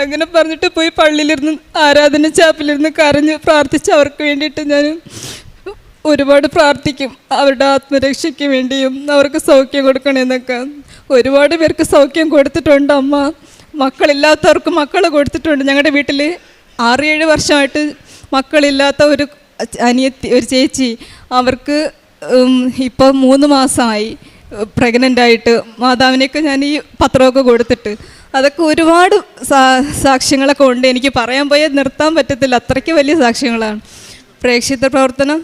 അങ്ങനെ പറഞ്ഞിട്ട് പോയി പള്ളിയിലിരുന്ന് ആരാധന ചാപ്പിലിരുന്ന് കരഞ്ഞ് പ്രാർത്ഥിച്ച് അവർക്ക് വേണ്ടിയിട്ട് ഞാൻ ഒരുപാട് പ്രാർത്ഥിക്കും. അവരുടെ ആത്മരക്ഷയ്ക്ക് വേണ്ടിയും അവർക്ക് സൗഖ്യം കൊടുക്കണമെന്നൊക്കെ. ഒരുപാട് പേർക്ക് സൗഖ്യം കൊടുത്തിട്ടുണ്ട് അമ്മ. മക്കളില്ലാത്തവർക്ക് മക്കൾ കൊടുത്തിട്ടുണ്ട്. ഞങ്ങളുടെ വീട്ടിൽ ആറ് ഏഴ് വർഷമായിട്ട് മക്കളില്ലാത്ത ഒരു അനിയത്തി ഒരു ചേച്ചി അവർക്ക് ഇപ്പം മൂന്ന് മാസമായി പ്രഗ്നന്റ് ആയിട്ട്. മാതാവിനെയൊക്കെ ഞാൻ ഈ പത്രമൊക്കെ കൊടുത്തിട്ട്. അതൊക്കെ ഒരുപാട് സാക്ഷ്യങ്ങളൊക്കെ ഉണ്ട്. എനിക്ക് പറയാൻ പോയാൽ നിർത്താൻ പറ്റത്തില്ല. അത്രയ്ക്ക് വലിയ സാക്ഷ്യങ്ങളാണ്. പ്രേക്ഷിത പ്രവർത്തനം.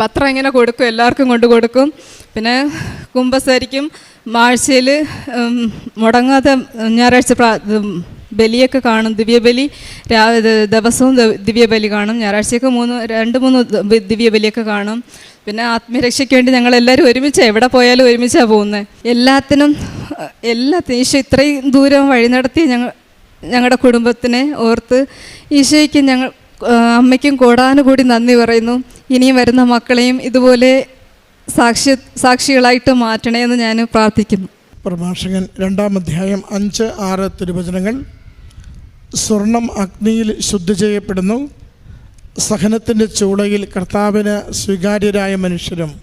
പത്രം എങ്ങനെ കൊടുക്കും. എല്ലാവർക്കും കൊണ്ട് കൊടുക്കും. പിന്നെ കുമ്പസാരിക്കും. ആഴ്ചയിൽ മുടങ്ങാതെ ഞായറാഴ്ച പ്രാ ബലിയൊക്കെ കാണും. ദിവ്യബലി രാ ദിവസവും ദിവ്യബലി കാണും. ഞായറാഴ്ചയൊക്കെ മൂന്ന് രണ്ട് മൂന്ന് ദിവ്യബലിയൊക്കെ കാണും. പിന്നെ ആത്മരക്ഷയ്ക്ക് വേണ്ടി ഞങ്ങൾ എല്ലാവരും ഒരുമിച്ച് എവിടെ പോയാലും ഒരുമിച്ചാണ് പോകുന്നത് എല്ലാത്തിനും എല്ലാ എല്ലാത്തിനും ഈശോ ഇത്രയും ദൂരം വഴി നടത്തി ഞങ്ങൾ ഞങ്ങളുടെ കുടുംബത്തിനെ ഓർത്ത് ഈശോയ്ക്ക് ഞങ്ങൾ അമ്മയ്ക്കും അമ്മയ്ക്കും കൂടാനുകൂടി നന്ദി പറയുന്നു. ഇനിയും വരുന്ന മക്കളെയും ഇതുപോലെ സാക്ഷി സാക്ഷികളായിട്ട് മാറ്റണേ എന്ന് ഞാൻ പ്രാർത്ഥിക്കുന്നു. പ്രഭാഷകൻ രണ്ടാം അധ്യായം അഞ്ച് ആറ് തിരുവചനങ്ങൾ. സ്വർണം അഗ്നിയിൽ ശുദ്ധി ചെയ്യപ്പെടുന്നു. സഹനത്തിന്റെ ചൂളയിൽ കർത്താവിന് സ്വീകാര്യരായ മനുഷ്യരും.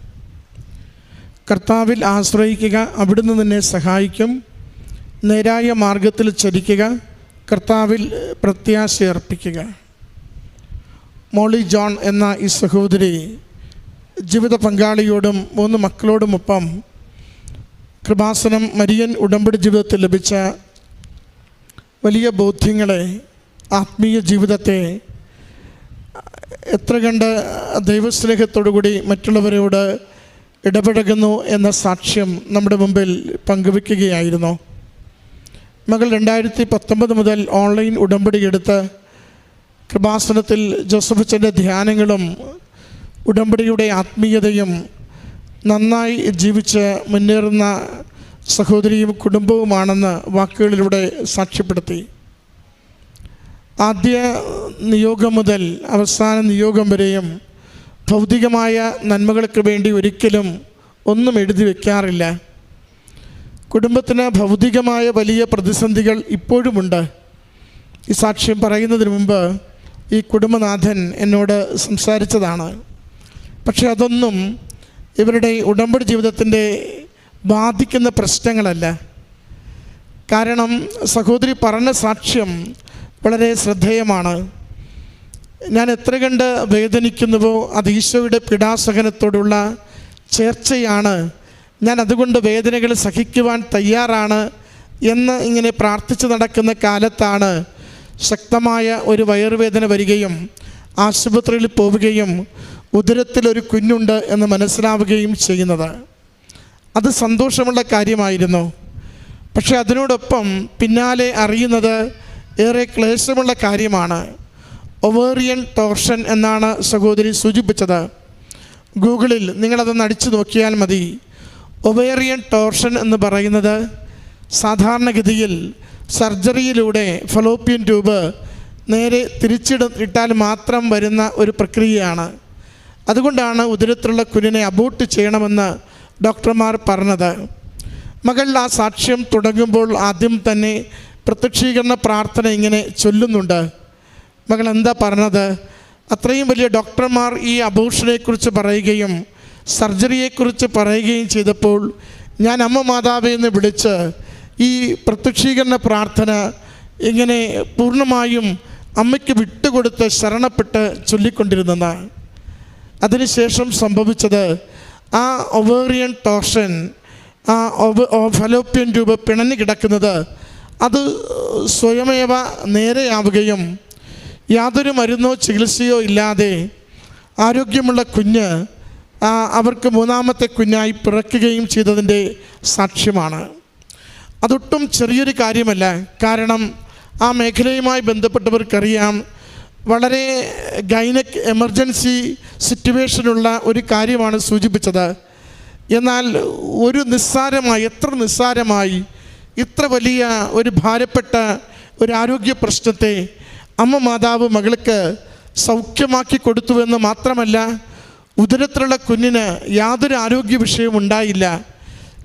കർത്താവിൽ ആശ്രയിക്കുക അവിടുന്ന് നിന്നെ സഹായിക്കും. നേരായ മാർഗത്തിൽ ചരിക്കുക കർത്താവിൽ പ്രത്യാശ അർപ്പിക്കുക. മോളി ജോൺ എന്ന ഈ സഹോദരി ജീവിത പങ്കാളിയോടും മൂന്ന് മക്കളോടുമൊപ്പം കൃപാസനം മരിയൻ ഉടമ്പടി ജീവിതത്തിൽ ലഭിച്ച വലിയ ബോധ്യങ്ങളെ ആത്മീയ ജീവിതത്തെ എത്ര കണ്ട് ദൈവസ്നേഹത്തോടുകൂടി മറ്റുള്ളവരോട് ഇടപഴകുന്നു എന്ന സാക്ഷ്യം നമ്മുടെ മുമ്പിൽ പങ്കുവെക്കുകയായിരുന്നു മകൾ രണ്ടായിരത്തി പത്തൊമ്പത് മുതൽ ഓൺലൈൻ ഉടമ്പടി എടുത്ത് കൃപാസനത്തിൽ ജോസഫച്ചന്റെ ധ്യാനങ്ങളും ഉടമ്പടിയുടെ ആത്മീയതയും നന്നായി ജീവിച്ച് മുന്നേറുന്ന സഹോദരിയും കുടുംബവുമാണെന്ന് വാക്കുകളിലൂടെ സാക്ഷ്യപ്പെടുത്തി. ആദ്യ നിയോഗം മുതൽ അവസാന നിയോഗം വരെയും ഭൗതികമായ നന്മകൾക്ക് വേണ്ടി ഒരിക്കലും ഒന്നും എഴുതി വയ്ക്കാറില്ല കുടുംബത്തിന് ഭൗതികമായ വലിയ പ്രതിസന്ധികൾ ഇപ്പോഴുമുണ്ട്. ഈ സാക്ഷ്യം പറയുന്നതിന് മുമ്പ് ഈ കുടുംബനാഥൻ എന്നോട് സംസാരിച്ചതാണ്. പക്ഷെ അതൊന്നും ഇവരുടെ ഉടമ്പടി ജീവിതത്തിന്റെ ബാധിക്കുന്ന പ്രശ്നങ്ങളല്ല. കാരണം സഹോദരി പറഞ്ഞ സാക്ഷ്യം വളരെ ശ്രദ്ധേയമാണ്. ഞാൻ എത്ര കണ്ട് വേദനിക്കുന്നുവോ അത് ഈശോയുടെ പിടാസഹനത്തോടുള്ള ചേർച്ചയാണ്. ഞാൻ അതുകൊണ്ട് വേദനകൾ സഹിക്കുവാൻ തയ്യാറാണ് എന്ന് ഇങ്ങനെ പ്രാർത്ഥിച്ചു നടക്കുന്ന കാലത്താണ് ശക്തമായ ഒരു വയറുവേദന വരികയും ആശുപത്രിയിൽ പോവുകയും ഉദരത്തിലൊരു കുഞ്ഞുണ്ട് എന്ന് മനസ്സിലാവുകയും ചെയ്യുന്നത്. അത് സന്തോഷമുള്ള കാര്യമായിരുന്നു. പക്ഷെ അതിനോടൊപ്പം പിന്നാലെ അറിയുന്നത് ഏറെ ക്ലേശമുള്ള കാര്യമാണ്. ഒവേറിയൻ ടോർഷൻ എന്നാണ് സഹോദരി സൂചിപ്പിച്ചത്. ഗൂഗിളിൽ നിങ്ങളതൊന്ന് അടിച്ചു നോക്കിയാൽ മതി. ഒവേറിയൻ ടോർഷൻ എന്ന് പറയുന്നത് സാധാരണഗതിയിൽ സർജറിയിലൂടെ ഫലോപ്പിയൻ ട്യൂബ് നേരെ തിരിച്ചിട ഇട്ടാൽ മാത്രം വരുന്ന ഒരു പ്രക്രിയയാണ്. അതുകൊണ്ടാണ് ഉദരത്തിലുള്ള കുഞ്ഞിനെ അബോട്ട് ചെയ്യണമെന്ന് ഡോക്ടർമാർ പറഞ്ഞത് മകൾ ആ സാക്ഷ്യം തുടങ്ങുമ്പോൾ ആദ്യം തന്നെ പ്രത്യക്ഷീകരണ പ്രാർത്ഥന ഇങ്ങനെ ചൊല്ലുന്നുണ്ട്. മകൾ എന്താ പറഞ്ഞത്? അത്രയും വലിയ ഡോക്ടർമാർ ഈ അബോഷനെക്കുറിച്ച് പറയുകയും സർജറിയെക്കുറിച്ച് പറയുകയും ചെയ്തപ്പോൾ ഞാൻ അമ്മ മാതാവേ എന്ന് വിളിച്ച് ഈ പ്രത്യക്ഷീകരണ പ്രാർത്ഥന ഇങ്ങനെ പൂർണമായും അമ്മയ്ക്ക് വിട്ടുകൊടുത്ത് ശരണപ്പെട്ട് ചൊല്ലിക്കൊണ്ടിരുന്നതാണ് അതിനുശേഷം സംഭവിച്ചത് ആ ഒവേറിയൻ ടോർഷൻ ആ ഫലോപ്യൻ രൂപ പിണഞ്ഞു കിടക്കുന്നത് അത് സ്വയമേവ നേരെയാവുകയും യാതൊരു മരുന്നോ ചികിത്സയോ ഇല്ലാതെ ആരോഗ്യമുള്ള കുഞ്ഞ് അവർക്ക് മൂന്നാമത്തെ കുഞ്ഞായി പിറക്കുകയും ചെയ്തതിന്റെ സാക്ഷ്യമാണ്. അതൊട്ടും ചെറിയൊരു കാര്യമല്ല. കാരണം ആ മേഖലയുമായി ബന്ധപ്പെട്ടവർക്കറിയാം വളരെ ഗൈനക് എമർജൻസി സിറ്റുവേഷനുള്ള ഒരു കാര്യമാണ് സൂചിപ്പിച്ചത്. എന്നാൽ ഒരു നിസ്സാരമായി എത്ര നിസ്സാരമായി ഇത്ര വലിയ ഒരു ഭാരപ്പെട്ട ഒരു ആരോഗ്യ പ്രശ്നത്തെ അമ്മ മാതാവ് മകൾക്ക് സൗഖ്യമാക്കി കൊടുത്തുവെന്ന് മാത്രമല്ല ഉദരത്തിലുള്ള കുഞ്ഞിന് യാതൊരു ആരോഗ്യ വിഷയവും ഉണ്ടായില്ല.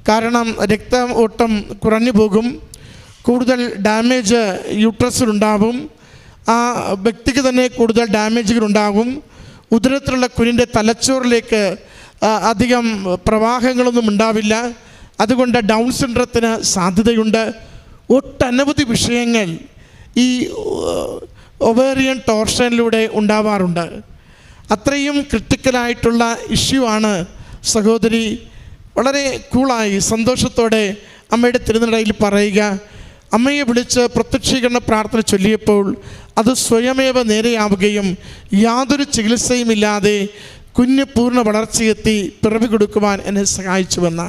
കാരണം രക്ത ഓട്ടം കുറഞ്ഞു പോകും കൂടുതൽ ഡാമേജ് യൂട്രസിലുണ്ടാവും ആ വ്യക്തിക്ക് തന്നെ കൂടുതൽ ഡാമേജുകൾ ഉണ്ടാകും. ഉദരത്തിലുള്ള കുഞ്ഞിന്റെ തലച്ചോറിലേക്ക് അധികം പ്രവാഹങ്ങളൊന്നും ഉണ്ടാവില്ല. അതുകൊണ്ട് ഡൗൺ സിൻഡ്രത്തിന് സാധ്യതയുണ്ട്. ഒട്ടനവധി വിഷയങ്ങൾ ഈ ഒവേറിയൻ ടോർഷനിലൂടെ ഉണ്ടാവാറുണ്ട്. അത്രയും ക്രിട്ടിക്കലായിട്ടുള്ള ഇഷ്യൂ ആണ് സഹോദരി. വളരെ കൂളായി സന്തോഷത്തോടെ അമ്മയുടെ തിരുനടയിൽ പറയുക. അമ്മയെ വിളിച്ച് പ്രത്യക്ഷീകരണ പ്രാർത്ഥന ചൊല്ലിയപ്പോൾ അത് സ്വയമേവ നേരെയാവുകയും യാതൊരു ചികിത്സയുമില്ലാതെ കുഞ്ഞ് പൂർണ വളർച്ചയെത്തി പിറവി കൊടുക്കുവാൻ എന്നെ സഹായിച്ചുവെന്ന്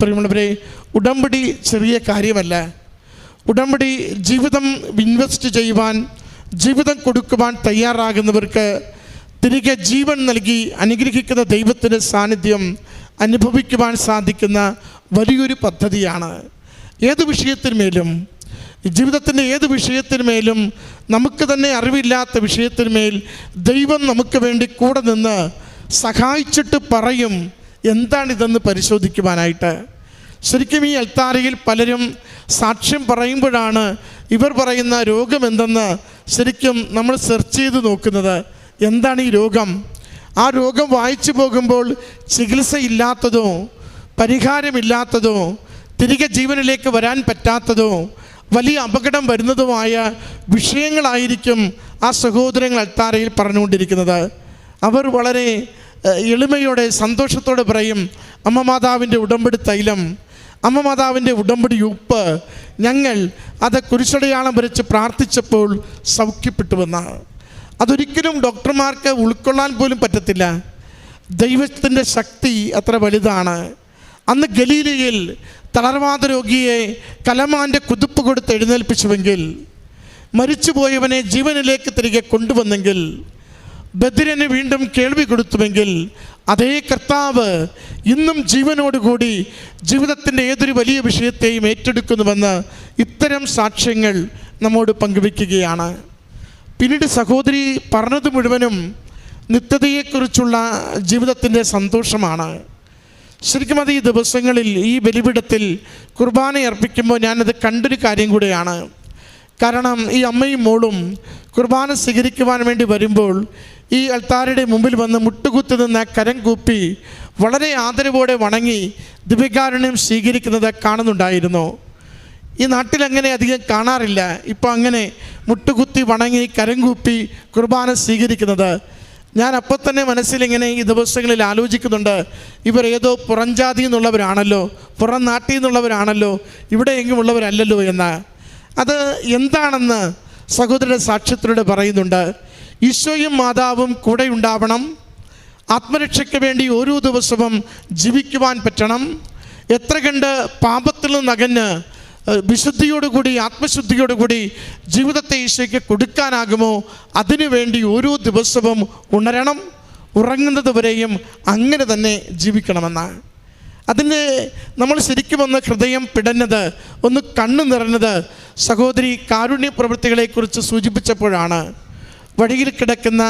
പ്രിയമുള്ളവരെ ഉടമ്പടി ചെറിയ കാര്യമല്ല. ഉടമ്പടി ജീവിതം ഇൻവെസ്റ്റ് ചെയ്യുവാൻ ജീവിതം കൊടുക്കുവാൻ തയ്യാറാകുന്നവർക്ക് തിരികെ ജീവൻ നൽകി അനുഗ്രഹിക്കുന്ന ദൈവത്തിന്റെ സാന്നിധ്യം അനുഭവിക്കുവാൻ സാധിക്കുന്ന വലിയൊരു പദ്ധതിയാണ്. ഏത് വിഷയത്തിന്മേലും ജീവിതത്തിന്റെ ഏത് വിഷയത്തിന്മേലും നമുക്ക് തന്നെ അറിവില്ലാത്ത വിഷയത്തിന്മേൽ ദൈവം നമുക്ക് വേണ്ടി കൂടെ നിന്ന് സഹായിച്ചിട്ട് പറയും എന്താണിതെന്ന് പരിശോധിക്കുവാനായിട്ട്. ശരിക്കും ഈ അൽത്താരയിൽ പലരും സാക്ഷ്യം പറയുമ്പോഴാണ് ഇവർ പറയുന്ന രോഗം എന്തെന്ന് ശരിക്കും നമ്മൾ സെർച്ച് ചെയ്ത് നോക്കുന്നത്. എന്താണ് ഈ രോഗം? ആ രോഗം വായിച്ചു പോകുമ്പോൾ ചികിത്സയില്ലാത്തതോ പരിഹാരമില്ലാത്തതോ തിരികെ ജീവനിലേക്ക് വരാൻ പറ്റാത്തതോ വലിയ അപകടം വരുന്നതുമായ വിഷയങ്ങളായിരിക്കും ആ സഹോദരങ്ങൾ അൽത്താരയിൽ പറഞ്ഞുകൊണ്ടിരിക്കുന്നത്. അവർ വളരെ എളിമയോടെ സന്തോഷത്തോടെ പറയും അമ്മ മാതാവിന്റെ ഉടമ്പടി തൈലം അമ്മ മാതാവിന്റെ ഉടമ്പടി ഉപ്പ് ഞങ്ങൾ അത് കുരിശടയാളം വരച്ച് പ്രാർത്ഥിച്ചപ്പോൾ സൗഖ്യപ്പെട്ടുവെന്നാണ് അതൊരിക്കലും ഡോക്ടർമാർക്ക് ഉൾക്കൊള്ളാൻ പോലും പറ്റത്തില്ല. ദൈവത്തിന്റെ ശക്തി അത്ര വലുതാണ്. അന്ന് ഗലീലയിൽ തളർവാദ രോഗിയെ കലമാന്റെ കുതിപ്പ് കൊടുത്ത് എഴുന്നേൽപ്പിച്ചുവെങ്കിൽ മരിച്ചുപോയവനെ ജീവനിലേക്ക് തിരികെ കൊണ്ടുവന്നെങ്കിൽ ബദിരന് വീണ്ടും കേൾവി കൊടുത്തുവെങ്കിൽ അതേ കർത്താവ് ഇന്നും ജീവനോടുകൂടി ജീവിതത്തിന്റെ ഏതൊരു വലിയ വിഷയത്തെയും ഏറ്റെടുക്കുന്നുവെന്ന് ഇത്തരം സാക്ഷ്യങ്ങൾ നമ്മോട് പങ്കുവയ്ക്കുകയാണ്. പിന്നീട് സഹോദരി പറഞ്ഞത് മുഴുവനും നിത്യതയെക്കുറിച്ചുള്ള ജീവിതത്തിന്റെ സന്തോഷമാണ്. ശരിക്കും അത് ഈ ദിവസങ്ങളിൽ ഈ ബലിപിടത്തിൽ കുർബാന അർപ്പിക്കുമ്പോൾ ഞാനത് കണ്ടൊരു കാര്യം കൂടെയാണ്. കാരണം ഈ അമ്മയും മോളും കുർബാന സ്വീകരിക്കുവാൻ വേണ്ടി വരുമ്പോൾ ഈ അൾത്താരയുടെ മുമ്പിൽ വന്ന് മുട്ടുകുത്തി നിന്ന് കരം കൂപ്പി വളരെ ആദരവോടെ വണങ്ങി ദിവ്യകാരുണ്യം സ്വീകരിക്കുന്നത് കാണുന്നുണ്ടായിരുന്നു. ഈ നാട്ടിൽ അങ്ങനെ അധികം കാണാറില്ല. ഇപ്പോൾ അങ്ങനെ മുട്ടുകുത്തി വണങ്ങി കരം കൂപ്പി കുർബാന സ്വീകരിക്കുന്നത് ഞാൻ അപ്പോൾ തന്നെ മനസ്സിലിങ്ങനെ ഈ ദിവസങ്ങളിൽ ആലോചിക്കുന്നുണ്ട് ഇവർ ഏതോ പുറംജാതി എന്നുള്ളവരാണല്ലോ പുറം നാട്ടിൽ നിന്നുള്ളവരാണല്ലോ ഇവിടെ എങ്കിലും ഉള്ളവരല്ലല്ലോ എന്ന്. അത് എന്താണെന്ന് സഹോദരന്റെ സാക്ഷ്യത്തിലൂടെ പറയുന്നുണ്ട് ഈശോയും മാതാവും കൂടെ ഉണ്ടാവണം ആത്മരക്ഷയ്ക്ക് വേണ്ടി ഓരോ ദിവസവും ജീവിക്കുവാൻ പറ്റണം എത്ര കണ്ട് പാപത്തിൽ നിന്നകന്ന് ഏഹ്, വിശുദ്ധിയോടുകൂടി ആത്മശുദ്ധിയോടുകൂടി ജീവിതത്തെ ഈശോയ്ക്ക് കൊടുക്കാനാകുമോ? അതിനുവേണ്ടി ഓരോ ദിവസവും ഉണരണം ഉറങ്ങുന്നത് വരെയും അങ്ങനെ തന്നെ ജീവിക്കണമെന്നാണ്. അതിന് നമ്മൾ ശരിക്കും ഒന്ന് ഹൃദയം പിടഞ്ഞത് ഒന്ന് കണ്ണു നിറഞ്ഞത് സഹോദരി കാരുണ്യ പ്രവൃത്തികളെക്കുറിച്ച് സൂചിപ്പിച്ചപ്പോഴാണ്. വഴിയിൽ കിടക്കുന്ന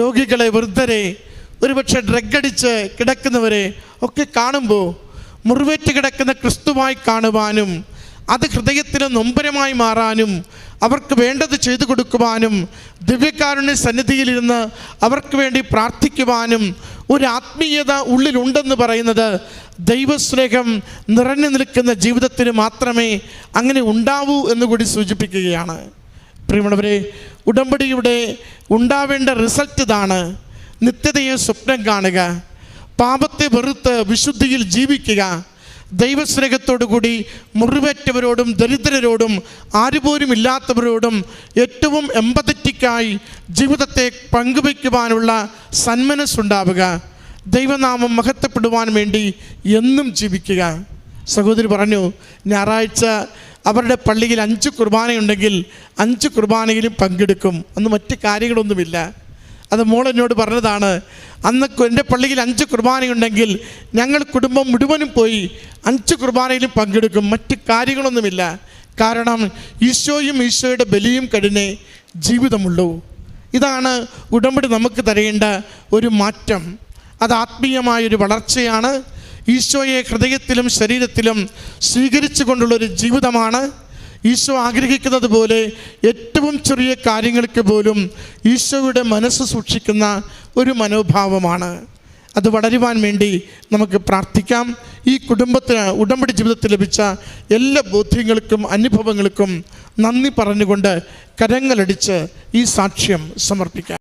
രോഗികളെ വൃദ്ധരെ ഒരുപക്ഷെ ഡ്രഗടിച്ച് കിടക്കുന്നവരെ ഒക്കെ കാണുമ്പോൾ മുറിവേറ്റ് കിടക്കുന്ന ക്രിസ്തുവായി കാണുവാനും അത് ഹൃദയത്തിന് നൊമ്പരമായി മാറാനും അവർക്ക് വേണ്ടത് ചെയ്തു കൊടുക്കുവാനും ദിവ്യകാരുണ്യ സന്നിധിയിലിരുന്ന് അവർക്ക് വേണ്ടി പ്രാർത്ഥിക്കുവാനും ഒരു ആത്മീയത ഉള്ളിലുണ്ടെന്ന് പറയുന്നത് ദൈവസ്നേഹം നിറഞ്ഞു നിൽക്കുന്ന ജീവിതത്തിന് മാത്രമേ അങ്ങനെ ഉണ്ടാവൂ എന്ന് കൂടി സൂചിപ്പിക്കുകയാണ്. പ്രിയമുള്ളവരെ ഉടമ്പടിയുടെ ഉണ്ടാവേണ്ട റിസൾട്ട് ഇതാണ്. നിത്യതയെ സ്വപ്നം കാണുക പാപത്തെ വെറുത്ത് വിശുദ്ധിയിൽ ജീവിക്കുക ദൈവസ്നേഹത്തോടു കൂടി മുറിവേറ്റവരോടും ദരിദ്രരോടും ആരുപോലും ഇല്ലാത്തവരോടും ഏറ്റവും എമ്പതറ്റിക്കായി ജീവിതത്തെ പങ്കുവയ്ക്കുവാനുള്ള സന്മനസ്സുണ്ടാവുക. ദൈവനാമം മഹത്വപ്പെടുവാൻ വേണ്ടി എന്നും ജീവിക്കുക. സഹോദരി പറഞ്ഞു ഞായറാഴ്ച അവരുടെ പള്ളിയിൽ അഞ്ച് കുർബാനയുണ്ടെങ്കിൽ അഞ്ച് കുർബാനയിലും പങ്കെടുക്കും. അന്ന് മറ്റ് കാര്യങ്ങളൊന്നുമില്ല. അത് മോളെന്നോട് പറഞ്ഞതാണ് അന്ന് എന്റെ പള്ളിയിൽ അഞ്ച് കുർബാനയുണ്ടെങ്കിൽ ഞങ്ങൾ കുടുംബം മുഴുവനും പോയി അഞ്ച് കുർബാനയിലും പങ്കെടുക്കും. മറ്റ് കാര്യങ്ങളൊന്നുമില്ല. കാരണം ഈശോയും ഈശോയുടെ ബലിയും കടിനെ ജീവിതമുള്ളൂ. ഇതാണ് ഉടമ്പടി നമുക്ക് തരേണ്ട ഒരു മാറ്റം. അത് ആത്മീയമായൊരു വളർച്ചയാണ്. ഈശോയെ ഹൃദയത്തിലും ശരീരത്തിലും സ്വീകരിച്ചു കൊണ്ടുള്ളൊരു ജീവിതമാണ്. ഈശോ ആഗ്രഹിക്കുന്നത് പോലെ ഏറ്റവും ചെറിയ കാര്യങ്ങൾക്ക് പോലും ഈശോയുടെ മനസ്സ് സൂക്ഷിക്കുന്ന ഒരു മനോഭാവമാണ്. അത് വളരുവാൻ വേണ്ടി നമുക്ക് പ്രാർത്ഥിക്കാം. ഈ കുടുംബത്തിന് ഉടമ്പടി ജീവിതത്തിൽ ലഭിച്ച എല്ലാ ബോധ്യങ്ങൾക്കും അനുഭവങ്ങൾക്കും നന്ദി പറഞ്ഞുകൊണ്ട് കരങ്ങളടിച്ച് ഈ സാക്ഷ്യം സമർപ്പിക്കാം.